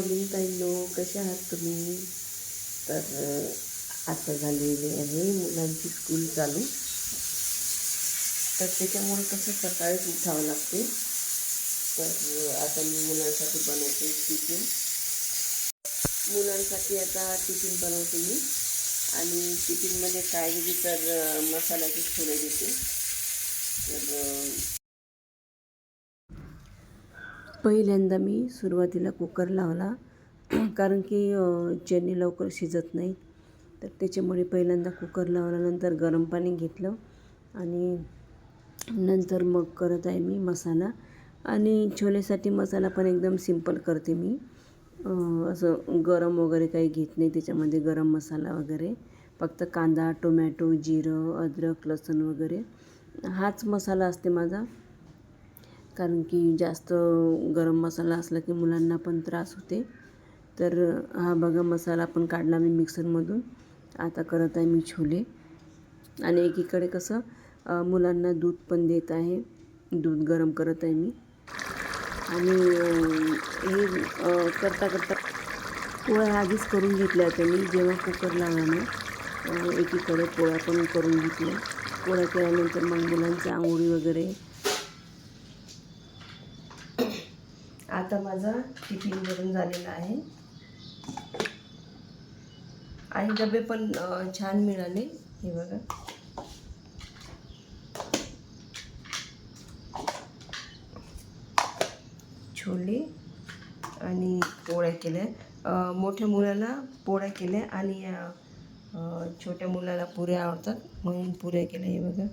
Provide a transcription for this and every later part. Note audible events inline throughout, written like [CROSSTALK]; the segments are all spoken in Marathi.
मॉर्निंग ताईंनो कसे आहात तुम्ही? तर आता झालेली आहे मुलांची स्कूल चालू. तर त्याच्यामुळे कसं सकाळीच उठावं लागते. तर आता मी मुलांसाठी बनवते टिफिन. मुलांसाठी आता टिफिन बनवते मी. आणि टिफिनमध्ये काय दिली तर अ, फुलं देते. तर पहिल्यांदा मी सुरुवातीला कुकर लावला [CLEARS THROAT] कारण की अ, चणे लवकर शिजत नाही तर त्याच्यामुळे पहिल्यांदा कुकर लावला नंतर गरम पाणी घेतलं आणि नंतर मग करत आहे मी मसाला. आणि छोलेसाठी मसाला पण एकदम सिंपल करते मी. असं गरम वगैरे काही घेत नाही त्याच्यामध्ये गरम मसाला वगैरे. फक्त कांदा टोमॅटो जिरं अद्रक लसूण वगैरे. हाच मसाला असते माझा. कारण की जास्त गरम मसाला असला की मुलांना पण त्रास होते. तर हा बघा मसाला पण काढला मी मिक्सरमधून. आता करत आहे मी छोले. आणि एकीकडे कसं मुलांना दूध पण देत आहे. दूध गरम करत आहे मी. आणि हे करता करता पोळ्या आधीच करून घेतल्या होत्या मी जेव्हा कुकर लावला ना एकीकडे पोळ्या पण करून घेतल्या. पोळ्या केल्यानंतर मग मुलांच्या आंघोळी वगैरे आता माझा टिफिन भरून झालेला आहे. आणि डबे पण छान मिळाले. हे बघा. छोले आणि पोळ्या केल्या. मोठ्या मुलाला पोळ्या केल्या आणि छोट्या मुलाला पुऱ्या आवडतात म्हणून पुऱ्या केल्या. हे बघा.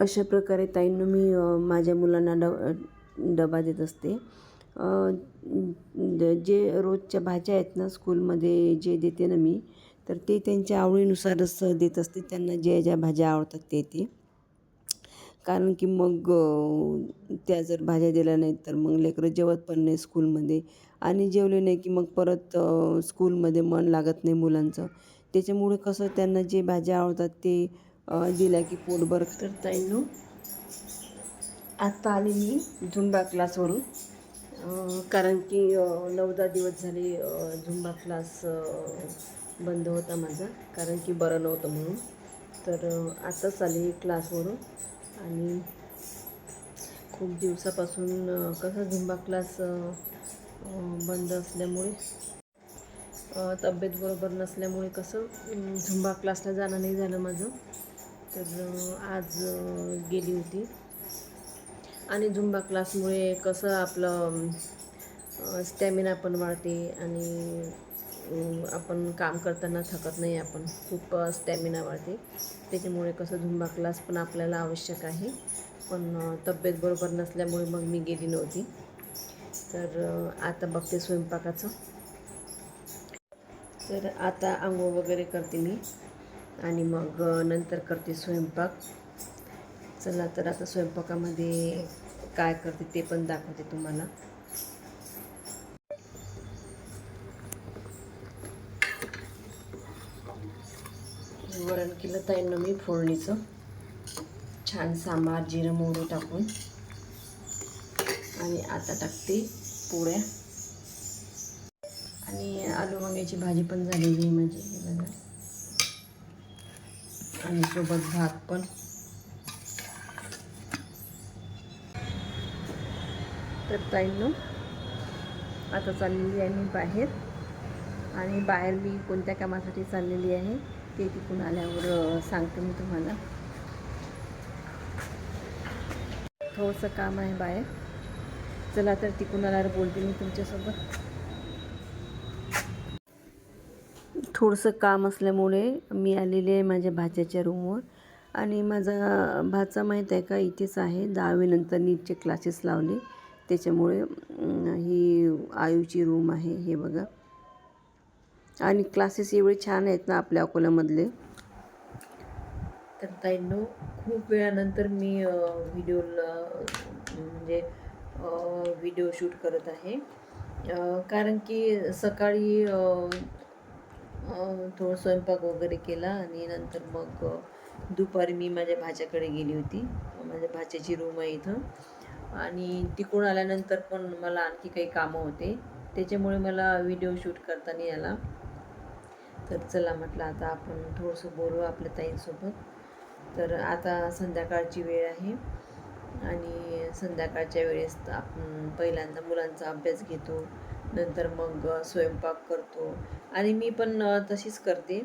अशा प्रकारे ताईंना मी माझ्या मुलांना ड डबा देत असते. जे रोजच्या भाज्या आहेत ना स्कूलमध्ये जे देते ना मी तर ते त्यांच्या आवडीनुसारच देत असते. त्यांना ज्या ज्या भाज्या आवडतात ते ते. कारण की मग त्या जर भाज्या दिल्या नाहीत तर मग लेकरं जेवत पण नाही स्कूलमध्ये. आणि जेवले नाही की मग परत स्कूलमध्ये मन लागत नाही मुलांचं. त्याच्यामुळे कसं त्यांना जे भाज्या आवडतात ते दिल्या की पोट करता तर ताईंनो आत्ता आले मी झुंबा क्लासवरून कारण की नऊ दहा दिवस झाले झुंबा क्लास बंद होता माझा. कारण की बरं नव्हतं म्हणून. तर आत्ताच आले क्लासवरून आणि खूप दिवसापासून कसं झुंबा क्लास बंद असल्यामुळे तब्येत बरोबर नसल्यामुळे कसं झुंबा क्लासला जाणं नाही झालं माझं. तर आज गेली होती. आणि झुंबा क्लासमुळे कसं आपलं स्टॅमिना पण वाढते आणि आपण काम करताना थकत नाही आपण. खूप स्टॅमिना वाढते. त्याच्यामुळे कसं झुंबा क्लास पण आपल्याला आवश्यक आहे. पण तब्येत बरोबर नसल्यामुळे मग मी गेली नव्हती. तर आता बघते स्वयंपाकाचं. तर आता आंघोळ वगैरे करते मी. आणि मग नंतर करते स्वयंपाक. चला तर आता स्वयंपाकामध्ये काय करते ते पण दाखवते तुम्हाला. वरण केलं ताईंना मी फोडणीचं. छान सांबार जिरं मोहरी टाकून. आणि आता टाकते पोळ्या आणि आलू वांग्याची भाजी पण झालेली आहे माझी बघा. आणि सोबत भात पण. तर ताईंनो आता चाललेली आहे मी बाहेर. आणि बाहेर मी कोणत्या कामासाठी चाललेली आहे? ते तिकून आल्यावर सांगते मी तुम्हाला. थोडंसं काम आहे बाहेर. चला तर तिकून आल्यावर बोलते मी तुमच्यासोबत. थोडंसं काम असल्यामुळे मी आलेली आहे माझ्या भाच्याच्या रूमवर. आणि माझा भाचा माहीत आहे का इथेच आहे. दहावीनंतर नीटचे क्लासेस लावले. त्याच्यामुळे ही आयूची रूम आहे हे बघा. आणि क्लासेस एवढे छान आहेत ना आपल्या अकोल्यामधले. तर ताईंनो खूप वेळानंतर मी व्हिडिओला म्हणजे व्हिडिओ शूट करत आहे. कारण की सकाळी थोडं स्वयंपाक वगैरे केला आणि नंतर मग दुपारी मी माझ्या भाच्याकडे गेली होती. माझ्या भाच्याची रूम आहे इथं. आणि तिकडून आल्यानंतर पण मला आणखी काही कामं होते. त्याच्यामुळे मला व्हिडिओ शूट करताना याला तर चला म्हटलं आता आपण थोडंसं बोलू आपल्या ताईंसोबत. तर आता संध्याकाळची वेळ आहे आणि संध्याकाळच्या वेळेस आपण पहिल्यांदा मुलांचा अभ्यास घेतो नंतर मग स्वयंपाक करतो. आणि मी पण तशीच करते.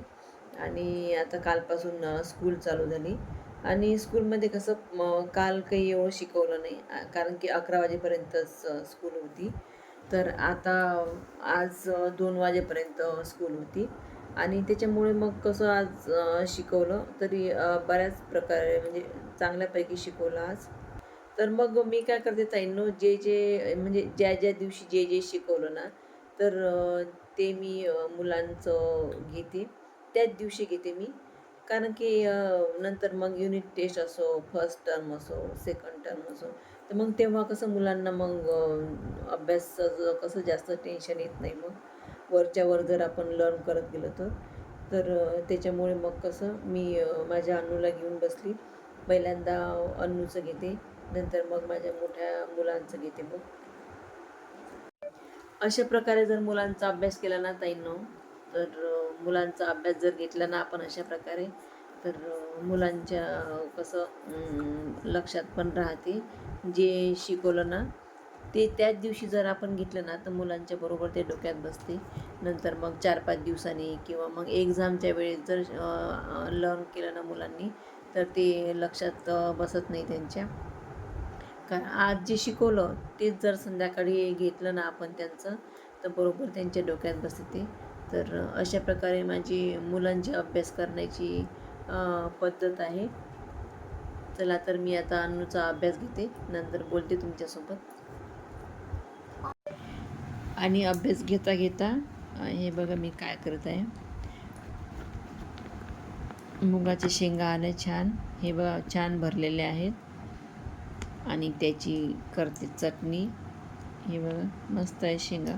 आणि आता कालपासून स्कूल चालू झाली. आणि स्कूलमध्ये कसं काल काही एवढं शिकवलं नाही कारण की अकरा वाजेपर्यंतच स्कूल होती. तर आता आज दोन वाजेपर्यंत स्कूल होती. आणि त्याच्यामुळे मग कसं आज शिकवलं तरी बऱ्याच प्रकारे म्हणजे चांगल्यापैकी शिकवलं आज. तर मग मी काय करते ताईंनो जे जे म्हणजे ज्या ज्या दिवशी जे जे शिकवलं ना तर ते मी मुलांचं घेते. त्याच दिवशी घेते मी. कारण की नंतर मग युनिट टेस्ट असो फर्स्ट टर्म असो सेकंड टर्म असो तर मग तेव्हा कसं मुलांना मग अभ्यासाचं कसं जास्त टेन्शन येत नाही मग. वरच्यावर जर आपण लर्न करत गेलो तर तर त्याच्यामुळे मग कसं मी माझ्या अन्नूला घेऊन बसली. पहिल्यांदा अन्नूचं घेते नंतर मग माझ्या मोठ्या मुलांचं घेते मग. अशा प्रकारे जर मुलांचा अभ्यास केला ना ताईंनो तर मुलांचा अभ्यास जर घेतला ना आपण अशा प्रकारे तर मुलांच्या कसं लक्षात पण राहते. जे शिकवलं ना ते त्याच दिवशी जर आपण घेतलं ना तर मुलांच्या बरोबर ते डोक्यात बसते. नंतर मग चार पाच दिवसांनी किंवा मग एक्झामच्या वेळेस जर लर्न केलं ना मुलांनी तर ते लक्षात बसत नाही त्यांच्या. कारण आज जे शिकवलं तेच जर संध्याकाळी घेतलं ना आपण त्यांचं तर बरोबर त्यांच्या डोक्यात बसते तर अशा प्रकारे माझी मुलांची अभ्यास करण्याची पद्धत आहे. चला तर मी आता अन्नूचा अभ्यास घेते. नंतर बोलते तुमच्यासोबत. आणि अभ्यास घेता घेता हे बघा मी काय करत आहे. मुगाच्या शेंगा आल्या छान. हे बघा छान भरलेले आहेत. आणि त्याची करते चटणी. हे बघा मस्त आहे शेंगा.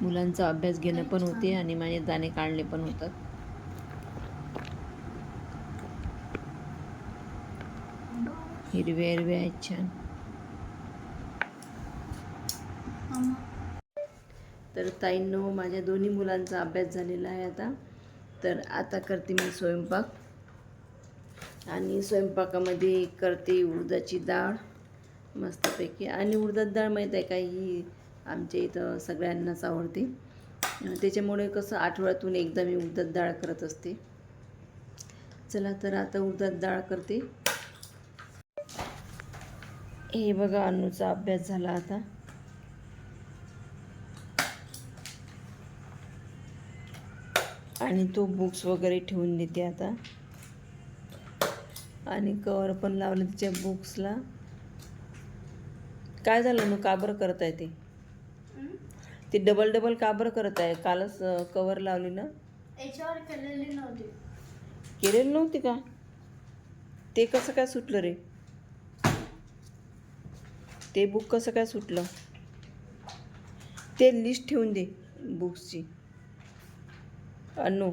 मुलांचा अभ्यास घेणं पण होते आणि माझे दाणे काढणे पण होतात. हिरव्या हिरव्या आहेत छान. तर ताईंनो माझ्या दोन्ही मुलांचा अभ्यास झालेला आहे आता. तर आता करते मी स्वयंपाक. आणि स्वयंपाकामध्ये करते उडदाची डाळ मस्तपैकी. आणि उडदात डाळ माहीत आहे का ही आमच्या इथं सगळ्यांनाच आवडते. त्याच्यामुळे कसं आठवड्यातून एकदा मी उडदात डाळ करत असते. चला तर आता उडदात डाळ करते. हे बघा अन्नूचा अभ्यास झाला आता. आणि तो बुक्स वगैरे ठेवून देते आता. आणि कवर पण लावलं तिच्या बुक्सला काय झालं ना का बरं करत आहे ते ते डबल डबल का बरं करत आहे कालच कवर लावली ना? याच्यावर केलेली नव्हती. केलेलं नव्हती का? ते कसं काय सुटलं रे? ते बुक कसं काय सुटलं? ते लिस्ट ठेवून दे बुक्सची अनु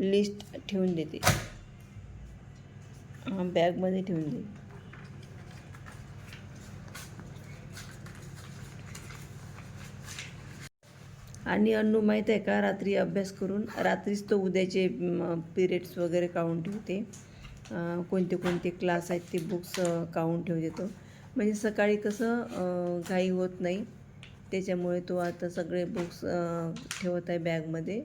लिस्ट ठेवून देते. हां बॅगमध्ये ठेवून दे आणि अन्नू माहीत आहे का रात्री अभ्यास करून रात्रीच तो उद्याचे पिरियड्स वगैरे काढून ठेवते. कोणते कोणते क्लास आहेत ते बुक्स काढून ठेवते तो. म्हणजे सकाळी कसं घाई होत नाही. त्याच्यामुळे तो आता सगळे बुक्स ठेवत आहे बॅगमध्ये